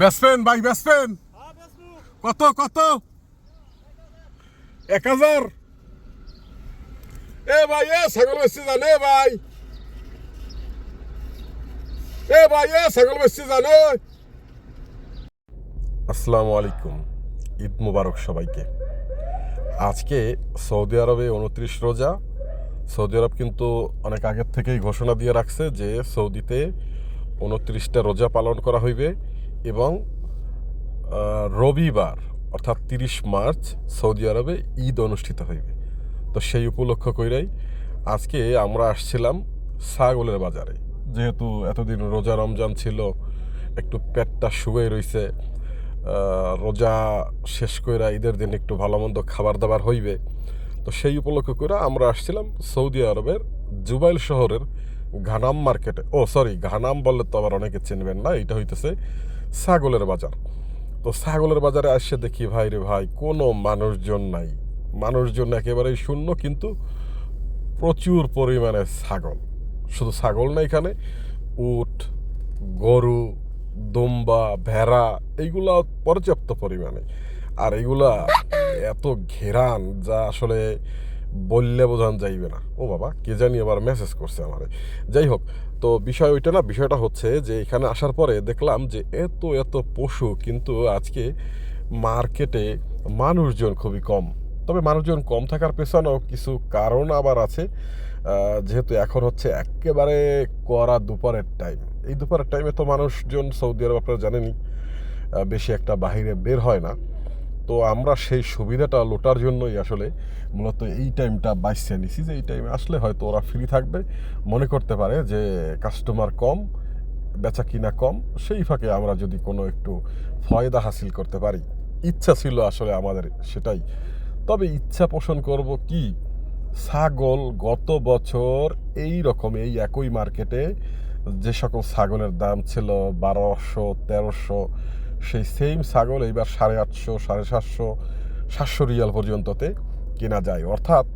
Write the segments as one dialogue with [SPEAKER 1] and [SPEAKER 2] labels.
[SPEAKER 1] বেসপেন ভাই বেসপেন কত কত? এক হাজার। এ ভাই, এ ছাগল বেশি জানে ভাই। এ ভাই, এ ছাগল বেশি জানে আসসালামু আলাইকুম। ঈদ মুবারক সবাইকে। আজকে সৌদি আরবে উনত্রিশ রোজা। সৌদি আরব কিন্তু অনেক আগের থেকেই ঘোষণা দিয়ে রাখছে যে সৌদিতে উনত্রিশটা রোজা পালন করা হইবে। এবং রবিবার অর্থাৎ তিরিশ মার্চ সৌদি আরবে ঈদ অনুষ্ঠিত হইবে। তো সেই উপলক্ষ কইরাই আজকে আমরা আসছিলাম ছাগলের বাজারে। যেহেতু এতদিন রোজা রমজান ছিল একটু পেটটা শুয়ে আহ, রোজা শেষ কইরা ঈদের দিন একটু ভালো মন্দ খাবার দাবার হইবে। তো সেই উপলক্ষ করে আমরা আসছিলাম সৌদি আরবের জুবাইল শহরের ঘানাম মার্কেটে। ও সরি ঘানাম বললে তো আবার অনেকে চিনবেন না এটা হইতেছে ছাগলের বাজার। তো ছাগলের বাজারে আসছে দেখি, ভাই রে ভাই, কোনো মানুষজন নাই। মানুষজন একেবারেই শূন্য, কিন্তু প্রচুর পরিমাণে ছাগল। শুধু ছাগল না এখানে, উট, গরু, দুম্বা, ভেড়া, এইগুলা পর্যাপ্ত পরিমাণে। আর এগুলা এত ঘেরান যা আসলে বললে বোঝান যাইবে না। ও বাবা কে জানি আবার মেসেজ করছে আমারে। যাই হোক তো বিষয় ওইটা না বিষয়টা হচ্ছে যে এখানে আসার পরে দেখলাম যে এত এত পশু কিন্তু আজকে মার্কেটে মানুষজন খুবই কম। তবে মানুষজন কম থাকার পেছনেও কিছু কারণ আবার আছে। যেহেতু এখন হচ্ছে একেবারে করা দুপুরের টাইম এই দুপুরের টাইমে তো মানুষজন সৌদি আরব আপনারা জানেনই আহ, বেশি একটা বাহিরে বের হয় না। তো আমরা সেই সুবিধাটা লোটার জন্যই আসলে মূলত এই টাইমটা বাইসে নিছি যে এই টাইমে আসলে হয়তো ওরা ফ্রি থাকবে। মনে করতে পারে যে কাস্টমার কম, বেচা কিনা কম, সেই ফাঁকে আমরা যদি কোনো একটু ফয়দা হাসিল করতে পারি। ইচ্ছা ছিল আসলে আমাদের সেটাই। তবে ইচ্ছা পোষণ করব কি? ছাগল গত বছর এই রকম এই একই মার্কেটে যে সকল ছাগলের দাম ছিল বারোশো, তেরোশো সেই সেম ছাগল এইবার সাড়ে আটশো, সাড়ে সাতশো সাতশো রিয়াল পর্যন্ততে কেনা যায়। অর্থাৎ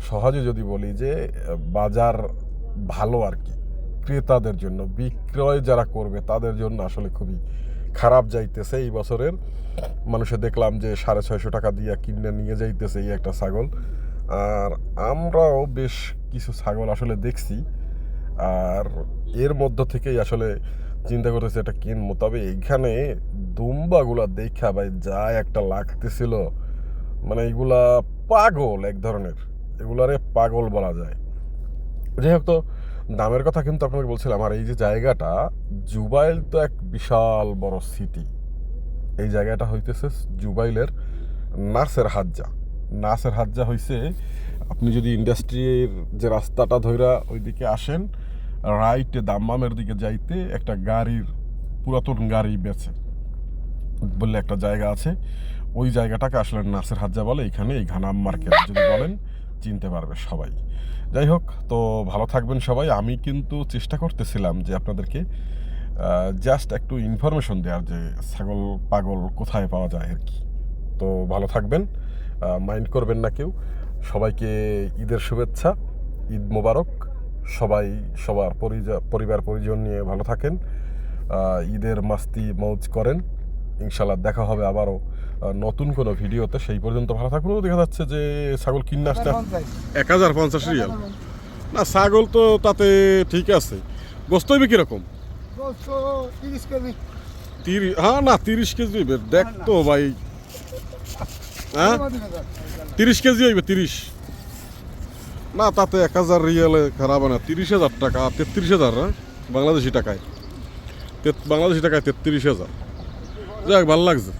[SPEAKER 1] সহজে যদি বলি যে, বাজার ভালো আর কি, ক্রেতাদের জন্য, বিক্রয় যারা করবে তাদের জন্য আসলে খুবই খারাপ যাইতেছে। এই বছরের মানুষে দেখলাম যে সাড়ে ছয়শো টাকা দিয়ে কিনে নিয়ে যাইতেছে এই একটা ছাগল। আর আমরাও বেশ কিছু ছাগল আসলে দেখছি। আর এর মধ্য থেকেই আসলে চিন্তা করতেছি, এটা কিনবো। তবে এইখানে দুম্বাগুলা দেখা ভাই, যা একটা লাগতেছিল। মানে এগুলা পাগল এক ধরনের। এগুলারে পাগল বলা যায়। যাই হোক তো, দামের কথা কিন্তু আপনাকে বলছিলাম। আর এই যে জায়গাটা, জুবাইল তো এক বিশাল বড় সিটি এই জায়গাটা হইতেছে জুবাইলের নাসের হাজ্জা। নাসের হাজ্জা হইছে, আপনি যদি ইন্ডাস্ট্রির যে রাস্তাটা ধইরা ওইদিকে আসেন রাইটে দাম্মামের দিকে যাইতে একটা গাড়ির, পুরাতন গাড়ি বেছে বললে একটা জায়গা আছে। ওই জায়গাটাকে আসলে নাসের হাজ্জা বলে, এখানে এই ঘানাম মার্কেট যদি বলেন, চিনতে পারবে সবাই। যাই হোক, তো ভালো থাকবেন সবাই। আমি কিন্তু চেষ্টা করতেছিলাম যে আপনাদেরকে জাস্ট একটু ইনফরমেশন দেওয়ার যে ছাগল, পাগল কোথায় পাওয়া যায় আর কি। তো ভালো থাকবেন। মাইন্ড করবেন না কেউ। সবাইকে ঈদের শুভেচ্ছা, ঈদ মোবারক। সবাই সবার পরিজা- পরিবার পরিজন নিয়ে ভালো থাকেন। ঈদের মাস্তি মৌজ করেন। ইনশাল্লাহ দেখা হবে আবারও নতুন কোনো ভিডিওতে। সেই পর্যন্ত ভালো থাকুন। দেখা যাচ্ছে যে ছাগল কিনে আসতে এক হাজার পঞ্চাশ রিয়াল। না ছাগল তো তাতে ঠিক আছে। গোস্ত হইবে কীরকম?
[SPEAKER 2] তিরিশ
[SPEAKER 1] হ্যাঁ না তিরিশ কেজি হইবে। দেখ তো ভাই। হ্যাঁ? তিরিশ কেজি হইবে তিরিশ। না, তাতে এক হাজার রিয়ালে খারাপ হয় না। তিরিশ হাজার টাকা, তেত্রিশ হাজার না বাংলাদেশি টাকায়। বাংলাদেশি টাকায় তেত্রিশ হাজার। যাক, ভালো লাগছে।